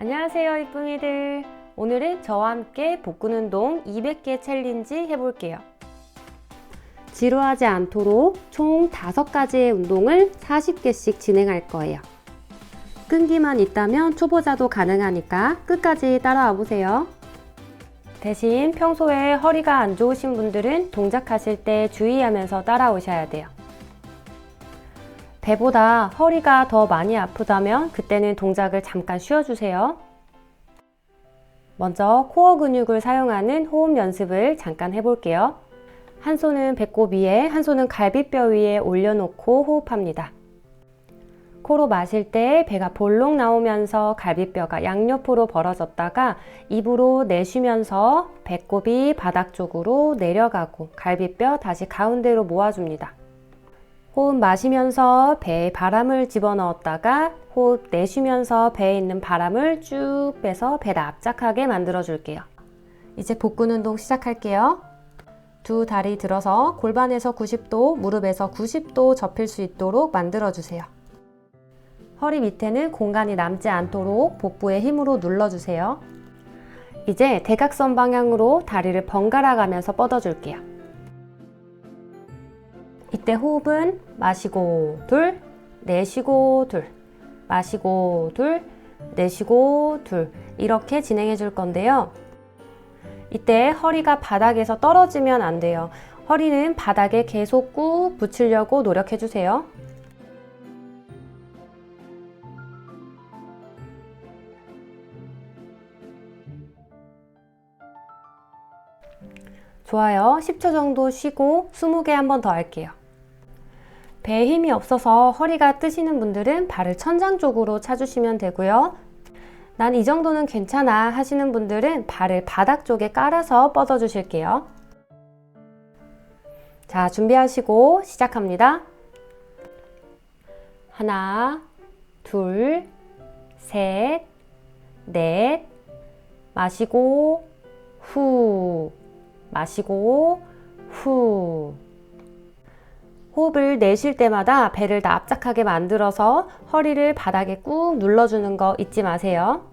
안녕하세요 이쁨이들. 오늘은 저와 함께 복근 운동 200개 챌린지 해볼게요. 지루하지 않도록 총 5가지의 운동을 40개씩 진행할 거예요. 끈기만 있다면 초보자도 가능하니까 끝까지 따라와 보세요. 대신 평소에 허리가 안 좋으신 분들은 동작하실 때 주의하면서 따라오셔야 돼요 배보다 허리가 더 많이 아프다면 그때는 동작을 잠깐 쉬어주세요. 먼저 코어 근육을 사용하는 호흡 연습을 잠깐 해볼게요. 한 손은 배꼽 위에, 한 손은 갈비뼈 위에 올려놓고 호흡합니다. 코로 마실 때 배가 볼록 나오면서 갈비뼈가 양옆으로 벌어졌다가 입으로 내쉬면서 배꼽이 바닥 쪽으로 내려가고 갈비뼈 다시 가운데로 모아줍니다. 호흡 마시면서 배에 바람을 집어넣었다가 호흡 내쉬면서 배에 있는 바람을 쭉 빼서 배를 납작하게 만들어 줄게요. 이제 복근 운동 시작할게요. 두 다리 들어서 골반에서 90도, 무릎에서 90도 접힐 수 있도록 만들어 주세요. 허리 밑에는 공간이 남지 않도록 복부에 힘으로 눌러 주세요. 이제 대각선 방향으로 다리를 번갈아 가면서 뻗어 줄게요. 이때 호흡은 마시고 둘, 내쉬고 둘, 마시고 둘, 내쉬고 둘 이렇게 진행해 줄 건데요. 이때 허리가 바닥에서 떨어지면 안 돼요. 허리는 바닥에 계속 꾹 붙이려고 노력해 주세요. 좋아요. 10초 정도 쉬고 20개 한 번 더 할게요. 배에 힘이 없어서 허리가 뜨시는 분들은 발을 천장 쪽으로 차주시면 되고요. 난 이 정도는 괜찮아 하시는 분들은 발을 바닥 쪽에 깔아서 뻗어 주실게요. 자, 준비하시고 시작합니다. 하나, 둘, 셋, 넷, 마시고, 후, 마시고, 후. 호흡을 내쉴 때마다 배를 납작하게 만들어서 허리를 바닥에 꾹 눌러주는 거 잊지 마세요.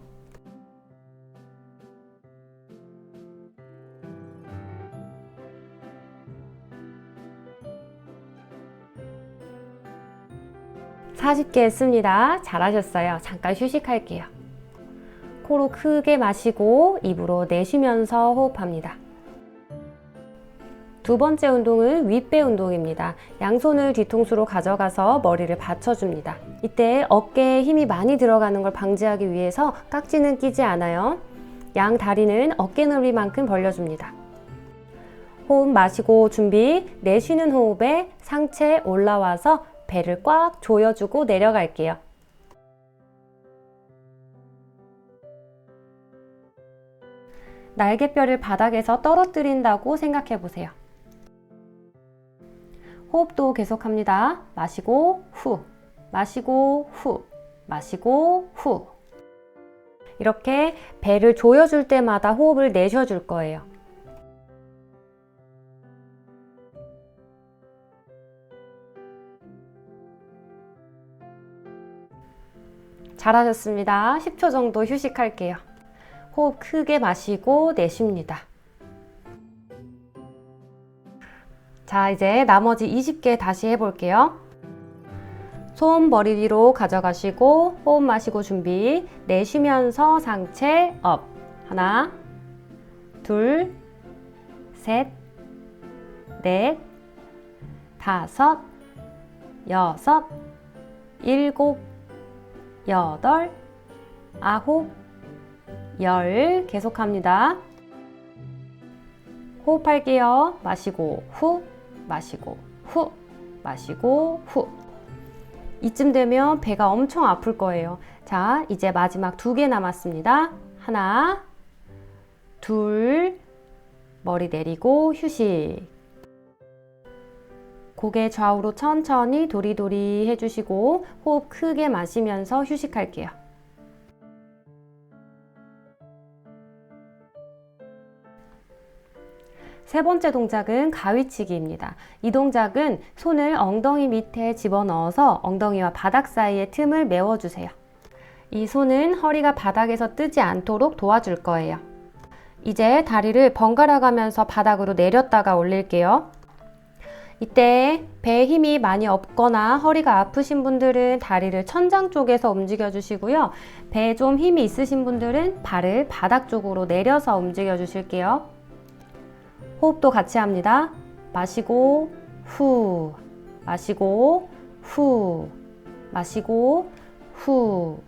사십 개 했습니다. 잘하셨어요. 잠깐 휴식할게요. 코로 크게 마시고 입으로 내쉬면서 호흡합니다. 두 번째 운동은 윗배 운동입니다. 양손을 뒤통수로 가져가서 머리를 받쳐줍니다. 이때 어깨에 힘이 많이 들어가는 걸 방지하기 위해서 깍지는 끼지 않아요. 양 다리는 어깨 넓이만큼 벌려줍니다. 호흡 마시고 준비, 내쉬는 호흡에 상체 올라와서 배를 꽉 조여주고 내려갈게요. 날개뼈를 바닥에서 떨어뜨린다고 생각해 보세요. 호흡도 계속합니다. 마시고 후, 마시고 후, 마시고 후. 이렇게 배를 조여줄 때마다 호흡을 내쉬어줄 거예요. 잘하셨습니다. 10초 정도 휴식할게요. 호흡 크게 마시고 내쉽니다. 자, 이제 나머지 20개 다시 해볼게요. 손 머리 위로 가져가시고 호흡 마시고 준비. 내쉬면서 상체 업. 하나, 둘, 셋, 넷, 다섯, 여섯, 일곱, 여덟, 아홉, 열. 계속합니다. 호흡할게요. 마시고 후, 마시고 후, 마시고 후. 이쯤 되면 배가 엄청 아플 거예요. 자, 이제 마지막 두 개 남았습니다. 하나, 둘, 머리 내리고 휴식. 고개 좌우로 천천히 도리도리 해주시고 호흡 크게 마시면서 휴식할게요. 세 번째 동작은 가위치기입니다. 이 동작은 손을 엉덩이 밑에 집어넣어서 엉덩이와 바닥 사이의 틈을 메워주세요. 이 손은 허리가 바닥에서 뜨지 않도록 도와줄 거예요. 이제 다리를 번갈아 가면서 바닥으로 내렸다가 올릴게요. 이때 배에 힘이 많이 없거나 허리가 아프신 분들은 다리를 천장 쪽에서 움직여 주시고요. 배에 좀 힘이 있으신 분들은 발을 바닥 쪽으로 내려서 움직여 주실게요. 호흡도 같이 합니다. 마시고 후 마시고 후 마시고 후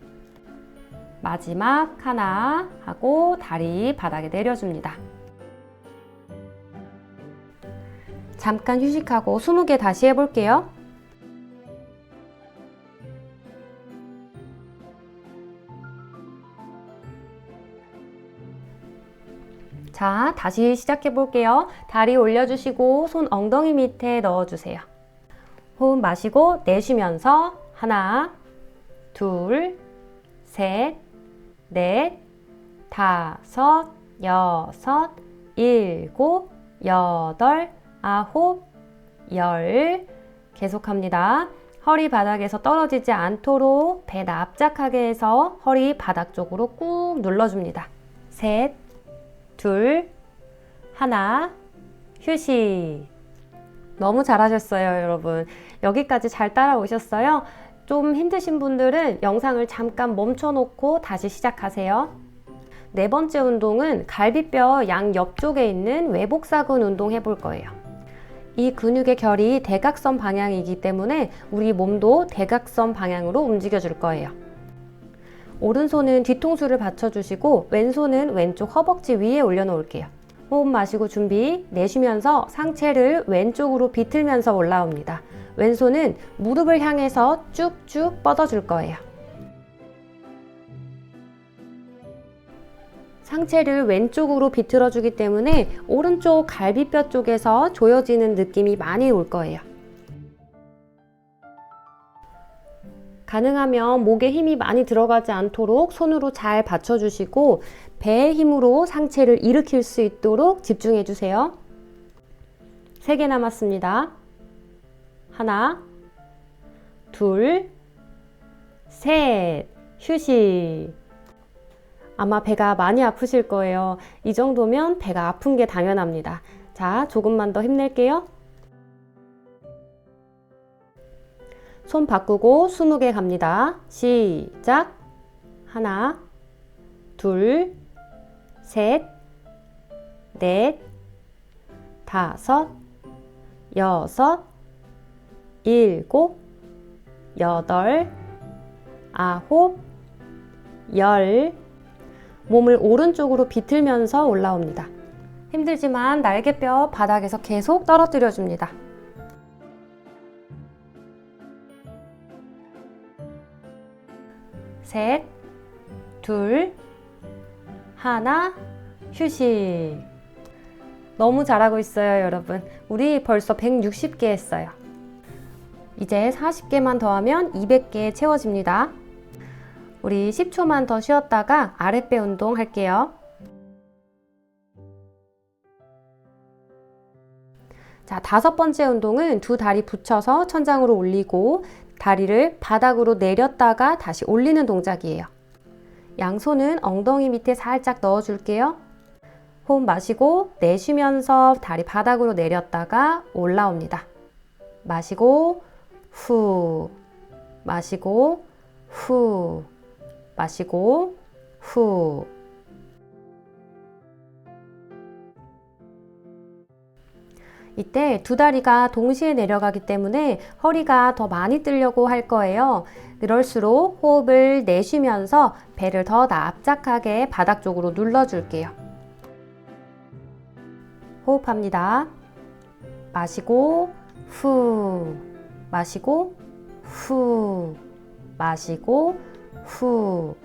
마지막 하나 하고 다리 바닥에 내려줍니다. 잠깐 휴식하고 20개 다시 해볼게요. 자, 다시 시작해 볼게요. 다리 올려주시고 손 엉덩이 밑에 넣어주세요. 호흡 마시고 내쉬면서 하나, 둘, 셋, 넷, 다섯, 여섯, 일곱, 여덟, 아홉, 열. 계속합니다. 허리 바닥에서 떨어지지 않도록 배 납작하게 해서 허리 바닥 쪽으로 꾹 눌러줍니다. 셋, 둘, 하나, 휴식. 너무 잘하셨어요, 여러분. 여기까지 잘 따라오셨어요? 좀 힘드신 분들은 영상을 잠깐 멈춰놓고 다시 시작하세요. 네 번째 운동은 갈비뼈 양 옆쪽에 있는 외복사근 운동 해볼 거예요. 이 근육의 결이 대각선 방향이기 때문에 우리 몸도 대각선 방향으로 움직여 줄 거예요. 오른손은 뒤통수를 받쳐주시고 왼손은 왼쪽 허벅지 위에 올려놓을게요. 호흡 마시고 준비 내쉬면서 상체를 왼쪽으로 비틀면서 올라옵니다. 왼손은 무릎을 향해서 쭉쭉 뻗어줄 거예요. 상체를 왼쪽으로 비틀어주기 때문에 오른쪽 갈비뼈 쪽에서 조여지는 느낌이 많이 올 거예요. 가능하면 목에 힘이 많이 들어가지 않도록 손으로 잘 받쳐주시고 배의 힘으로 상체를 일으킬 수 있도록 집중해 주세요. 3개 남았습니다. 하나, 둘, 셋, 휴식. 아마 배가 많이 아프실 거예요. 이 정도면 배가 아픈 게 당연합니다. 자, 조금만 더 힘낼게요. 손 바꾸고 20개 갑니다. 시작. 하나, 둘, 셋, 넷, 다섯, 여섯, 일곱, 여덟, 아홉, 열. 몸을 오른쪽으로 비틀면서 올라옵니다. 힘들지만 날개뼈 바닥에서 계속 떨어뜨려 줍니다. 셋, 둘, 하나, 휴식. 너무 잘하고 있어요, 여러분. 우리 벌써 160개 했어요. 이제 40개만 더하면 200개 채워집니다. 우리 10초만 더 쉬었다가 아랫배 운동 할게요. 자, 다섯 번째 운동은 두 다리 붙여서 천장으로 올리고 다리를 바닥으로 내렸다가 다시 올리는 동작이에요. 양손은 엉덩이 밑에 살짝 넣어줄게요. 호흡 마시고 내쉬면서 다리 바닥으로 내렸다가 올라옵니다. 마시고 후 마시고 후 마시고 후 이때 두 다리가 동시에 내려가기 때문에 허리가 더 많이 뜨려고 할 거예요. 그럴수록 호흡을 내쉬면서 배를 더 납작하게 바닥 쪽으로 눌러줄게요. 호흡합니다. 마시고 후 마시고 후 마시고 후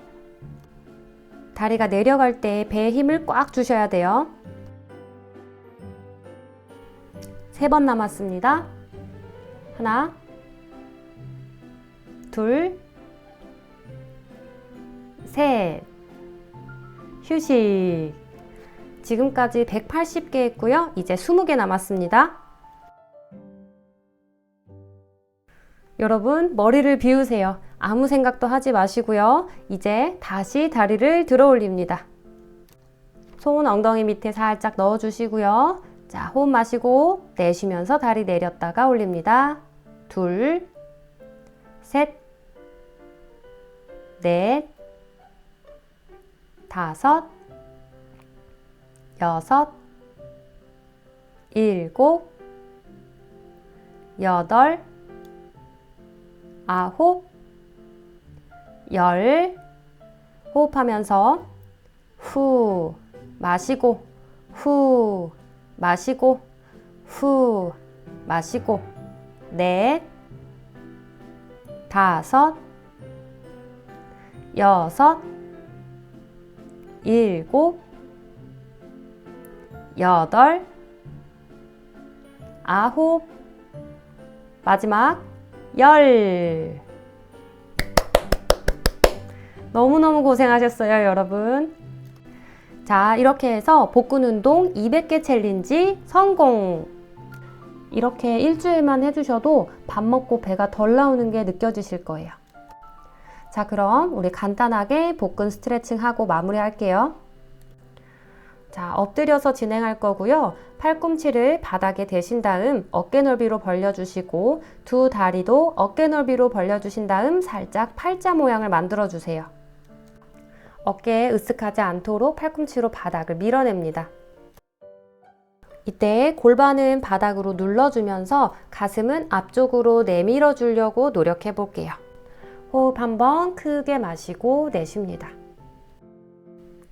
다리가 내려갈 때 배에 힘을 꽉 주셔야 돼요. 세 번 남았습니다. 하나, 둘, 셋. 휴식. 지금까지 180개 했고요. 이제 20개 남았습니다. 여러분, 머리를 비우세요. 아무 생각도 하지 마시고요. 이제 다시 다리를 들어 올립니다. 손 엉덩이 밑에 살짝 넣어 주시고요. 자, 호흡 마시고 내쉬면서 다리 내렸다가 올립니다. 둘, 셋, 넷, 다섯, 여섯, 일곱, 여덟, 아홉, 열. 호흡하면서 후 마시고 후 마시고 후 마시고 넷 다섯 여섯 일곱 여덟 아홉 마지막 열 너무너무 고생하셨어요, 여러분. 자, 이렇게 해서 복근 운동 200개 챌린지 성공! 이렇게 일주일만 해주셔도 밥 먹고 배가 덜 나오는 게 느껴지실 거예요. 자, 그럼 우리 간단하게 복근 스트레칭 하고 마무리 할게요. 자, 엎드려서 진행할 거고요. 팔꿈치를 바닥에 대신 다음 어깨 넓이로 벌려주시고 두 다리도 어깨 넓이로 벌려주신 다음 살짝 팔자 모양을 만들어 주세요. 어깨에 으쓱하지 않도록 팔꿈치로 바닥을 밀어냅니다. 이때 골반은 바닥으로 눌러주면서 가슴은 앞쪽으로 내밀어 주려고 노력해 볼게요. 호흡 한번 크게 마시고 내쉽니다.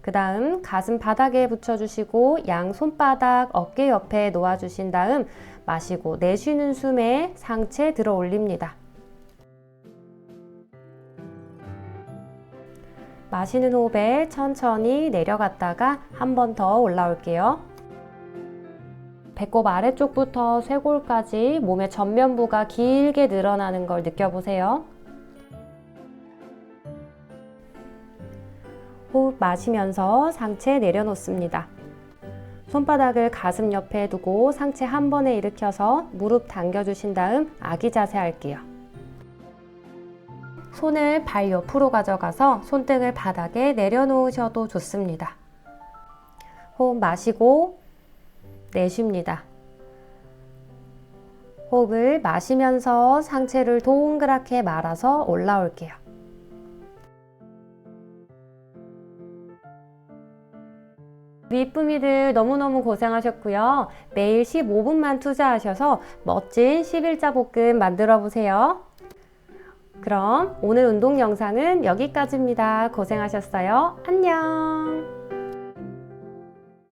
그 다음 가슴 바닥에 붙여주시고 양 손바닥 어깨 옆에 놓아주신 다음 마시고 내쉬는 숨에 상체 들어 올립니다. 마시는 호흡에 천천히 내려갔다가 한 번 더 올라올게요. 배꼽 아래쪽부터 쇄골까지 몸의 전면부가 길게 늘어나는 걸 느껴보세요. 호흡 마시면서 상체 내려놓습니다. 손바닥을 가슴 옆에 두고 상체 한 번에 일으켜서 무릎 당겨주신 다음 아기 자세 할게요. 손을 발 옆으로 가져가서 손등을 바닥에 내려놓으셔도 좋습니다. 호흡 마시고 내쉽니다. 호흡을 마시면서 상체를 동그랗게 말아서 올라올게요. 이쁨이들 너무너무 고생하셨고요. 매일 15분만 투자하셔서 멋진 11자 볶음 만들어 보세요. 그럼 오늘 운동 영상은 여기까지입니다. 고생하셨어요. 안녕!